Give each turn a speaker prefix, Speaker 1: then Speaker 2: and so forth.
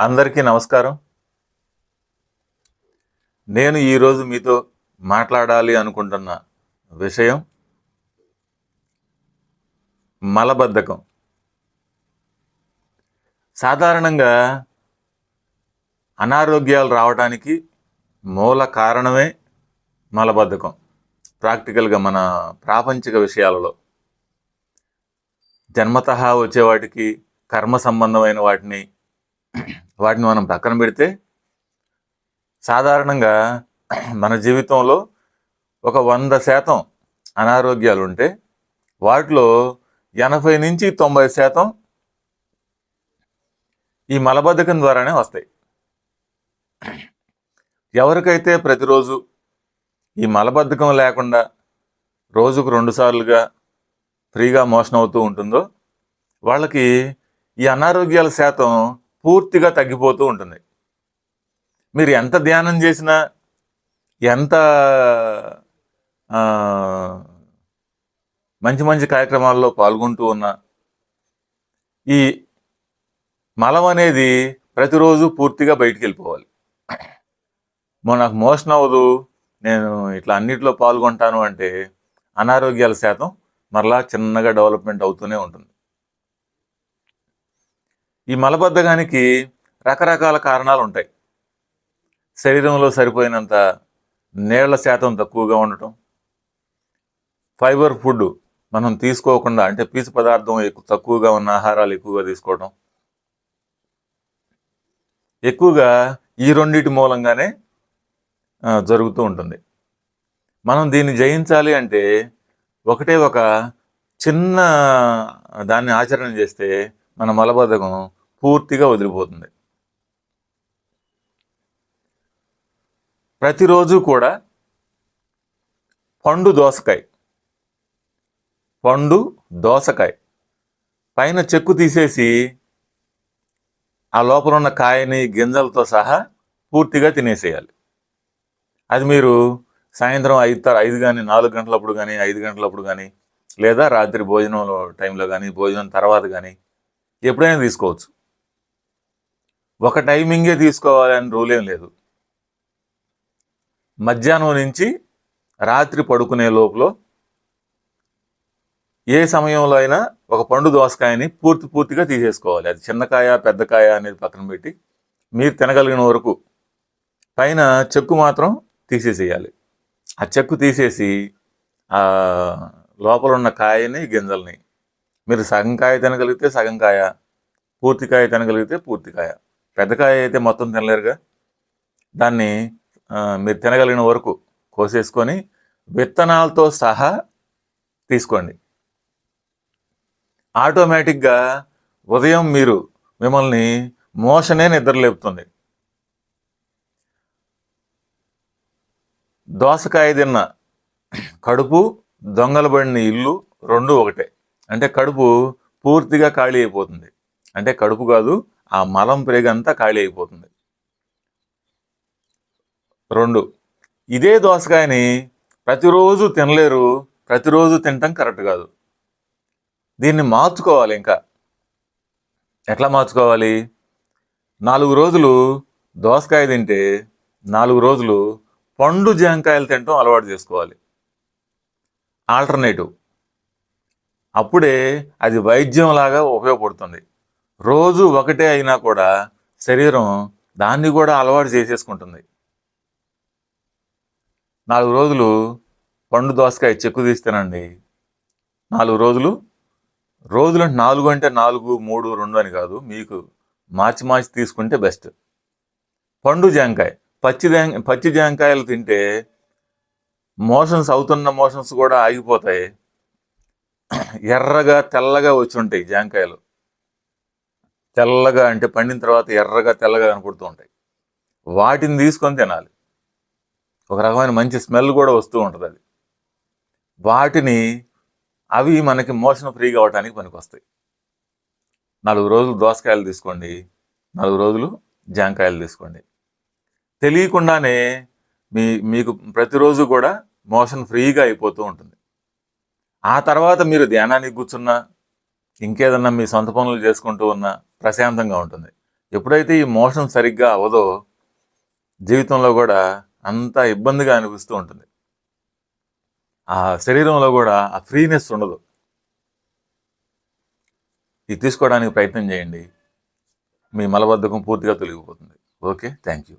Speaker 1: అందరికీ నమస్కారం. నేను ఈరోజు మీతో మాట్లాడాలి అనుకుంటున్న విషయం మలబద్ధకం. సాధారణంగా అనారోగ్యాలు రావడానికి మూల కారణమే మలబద్ధకం. ప్రాక్టికల్గా మన ప్రాపంచిక విషయాలలో. జన్మతః వచ్చేవాటికి కర్మ సంబంధమైన వాటిని వాటిని మనం పక్కన పెడితే సాధారణంగా మన జీవితంలో ఒక వంద శాతం అనారోగ్యాలు ఉంటే వాటిలో ఎనభై నుంచి తొంభై శాతం ఈ మలబద్ధకం ద్వారానే వస్తాయి. ఎవరికైతే ప్రతిరోజు ఈ మలబద్ధకం లేకుండా రోజుకు రెండుసార్లుగా ఫ్రీగా మోషన్ అవుతూ ఉంటుందో వాళ్ళకి ఈ అనారోగ్యాల శాతం పూర్తిగా తగ్గిపోతూ ఉంటుంది మీరు ఎంత ధ్యానం చేసినా ఎంత మంచి మంచి కార్యక్రమాల్లో పాల్గొంటూ ఉన్నా ఈ మలం అనేది ప్రతిరోజు పూర్తిగా బయటికి వెళ్ళిపోవాలి. మొన్న నాకు మోషన్ అవ్వదు నేను ఇట్లా అన్నిట్లో పాల్గొంటాను అంటే అనారోగ్యాల శాతం మరలా చిన్నగా డెవలప్మెంట్ అవుతూనే ఉంటుంది. ఈ మలబద్ధకానికి రకరకాల కారణాలు ఉంటాయి. శరీరంలో సరిపోయినంత నీళ్ళ శాతం తక్కువగా ఉండటం ఫైబర్ ఫుడ్ మనం తీసుకోకుండా అంటే పీచు పదార్థం ఎక్కువ తక్కువగా ఉన్న ఆహారాలు ఎక్కువగా తీసుకోవడం ఎక్కువగా ఈ రెండింటి మూలంగానే జరుగుతూ ఉంటుంది. మనం దీన్ని జయించాలి అంటే ఒకటే ఒక చిన్న దాన్ని ఆచరణ చేస్తే మన మలబద్ధకం పూర్తిగా వదిలిపోతుంది. ప్రతిరోజు కూడా పండు దోసకాయ పండు దోసకాయ పైన చెక్కు తీసేసి ఆ లోపల ఉన్న కాయని గింజలతో సహా పూర్తిగా తినేసేయాలి. అది మీరు సాయంత్రం ఐదు త- ఐదు కానీ నాలుగు గంటలప్పుడు కానీ ఐదు గంటలప్పుడు కానీ లేదా రాత్రి భోజనం టైంలో కానీ భోజనం తర్వాత కానీ ఎప్పుడైనా తీసుకోవచ్చు. ఒక టైమింగే తీసుకోవాలని రూల్ ఏం లేదు. మధ్యాహ్నం నుంచి రాత్రి పడుకునే లోపల ఏ సమయంలో అయినా ఒక పండు దోసకాయని పూర్తి పూర్తిగా తీసేసుకోవాలి. అది చిన్నకాయ పెద్దకాయ అనేది పక్కన పెట్టి మీరు తినగలిగిన వరకు పైన చెక్కు మాత్రం తీసేసేయాలి. ఆ చెక్కు తీసేసి లోపల ఉన్న కాయని గింజల్ని మీరు సగం కాయ తినగలిగితే సగం కాయ పూర్తికాయ తినగలిగితే పూర్తికాయ పెద్దకాయ అయితే మొత్తం తినలేరుగా. దాన్ని మీరు తినగలిగిన వరకు కోసేసుకొని విత్తనాలతో సహా తీసుకోండి. ఆటోమేటిక్గా ఉదయం మీరు మిమ్మల్ని మోషనే నిద్రలేపుతుంది. దోసకాయ తిన్న కడుపు దొంగలబడిన ఇల్లు రెండు ఒకటే. అంటే కడుపు పూర్తిగా ఖాళీ అయిపోతుంది. అంటే కడుపు కాదు ఆ మలం ప్రేగంతా ఖాళీ అయిపోతుంది. రెండు ఇదే దోసకాయని ప్రతిరోజు తినలేరు ప్రతిరోజు తినటం కరెక్ట్ కాదు. దీన్ని మార్చుకోవాలి ఇంకా. ఎట్లా మార్చుకోవాలి? నాలుగు రోజులు దోసకాయ తింటే నాలుగు రోజులు పండు జాంకాయలు తినటం అలవాటు చేసుకోవాలి. ఆల్టర్నేటివ్. అప్పుడే అది వైద్యం లాగా ఉపయోగపడుతుంది. రోజు ఒకటే అయినా కూడా శరీరం దాన్ని కూడా అలవాటు చేసేసుకుంటుంది. నాలుగు రోజులు పండు దోసకాయ చెక్కు తీస్తానండి. నాలుగు రోజులు రోజులు అంటే నాలుగు అంటే నాలుగు మూడు రెండు అని కాదు మీకు మార్చి మార్చి తీసుకుంటే బెస్ట్. పండు జాంకాయ పచ్చి పచ్చి జాంకాయలు తింటే మోషన్స్ అవుతున్న మోషన్స్ కూడా ఆగిపోతాయి. ఎర్రగా తెల్లగా వచ్చి ఉంటాయి జాంకాయలు. తెల్లగా అంటే పండిన తర్వాత ఎర్రగా తెల్లగా కనపడుతూ ఉంటాయి. వాటిని తీసుకొని తినాలి. ఒక రకమైన మంచి స్మెల్ కూడా వస్తూ ఉంటుంది అది. వాటిని అవి మనకి మోషన్ ఫ్రీగా అవడానికి పనికొస్తాయి. నాలుగు రోజులు దోసకాయలు తీసుకోండి నాలుగు రోజులు జాంకాయలు తీసుకోండి. తెలియకుండానే మీ మీకు ప్రతిరోజు కూడా మోషన్ ఫ్రీగా అయిపోతూ ఉంటుంది. ఆ తర్వాత మీరు ధ్యానానికి కూర్చున్నా ఇంకేదన్నా మీ సొంత పనులు చేసుకుంటూ ఉన్నా ప్రశాంతంగా ఉంటుంది. ఎప్పుడైతే ఈ మోషన్ సరిగ్గా అవ్వదో జీవితంలో కూడా అంత ఇబ్బందిగా అనిపిస్తూ ఉంటుంది. ఆ శరీరంలో కూడా ఆ ఫ్రీనెస్ ఉండదు. ఇది తీసుకోవడానికి ప్రయత్నం చేయండి. మీ మలబద్ధకం పూర్తిగా తొలగిపోతుంది. Okay thank you.